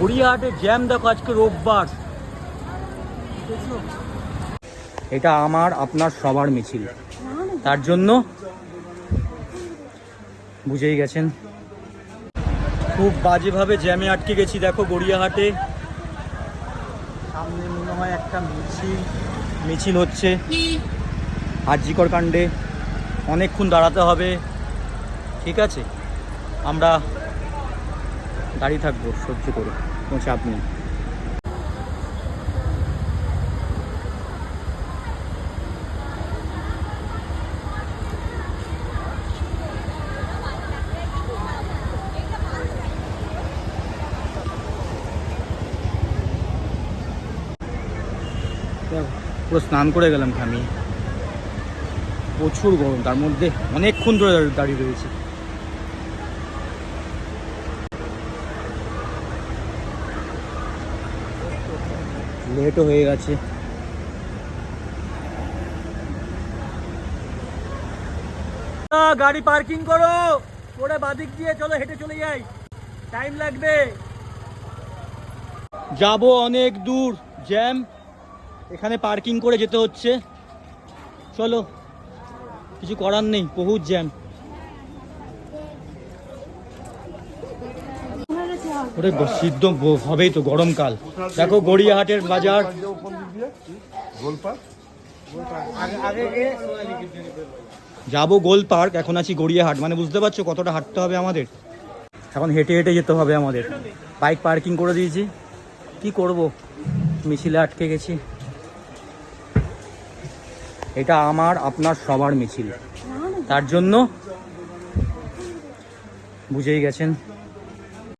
গড়িয়াহাটে jam দেখো আজকে রোববার। এটা আমার, আপনার, সবার মিছিল। তার জন্য বুঝেই গেছেন। খুব বাজেভাবে জ্যামে আটকে গেছি, দেখো গড়িয়াহাটে। সামনে মনে হয় একটা মিছিল মিছিল হচ্ছে। আরজিকর কাণ্ডে অনেকক্ষণ দাঁড়াতে হবে। ঠিক আছে? আমরা দাঁড়িয়ে থাকব, সহ্য করে কোনো চাপ নেই। পুরো স্নান করে গেলাম আমি প্রচুর গরম, তার মধ্যে অনেকক্ষণ ধরে দাঁড়িয়ে- দাঁড়িয়ে রয়েছি। লেটও হয়ে গেছে। গাড়ি পার্কিং করো। করে বাদিক দিয়ে চলো, হেঁটে চলে যাই। টাইম লাগবে। যাব অনেক দূর, জ্যাম। এখানে পার্কিং করে যেতে হচ্ছে। চলো, কিছু করার নেই, বহুত জ্যাম। ওরে সিদ্ধ হবেই তো গরমকাল। দেখো গড়িয়াহাটের বাজার। যাব গোল পার্ক, এখন আছি গড়িয়াহাট। মানে বুঝতে পারছ কতটা হাঁটতে হবে আমাদের? এখন হেঁটে হেঁটে যেতে হবে আমাদের। বাইক পার্কিং করে দিয়েছি। কি করব? মিছিলে আটকে গেছি। এটা আমার, আপনার, সবার মিছিল। তার জন্য বুঝেই গেছেন।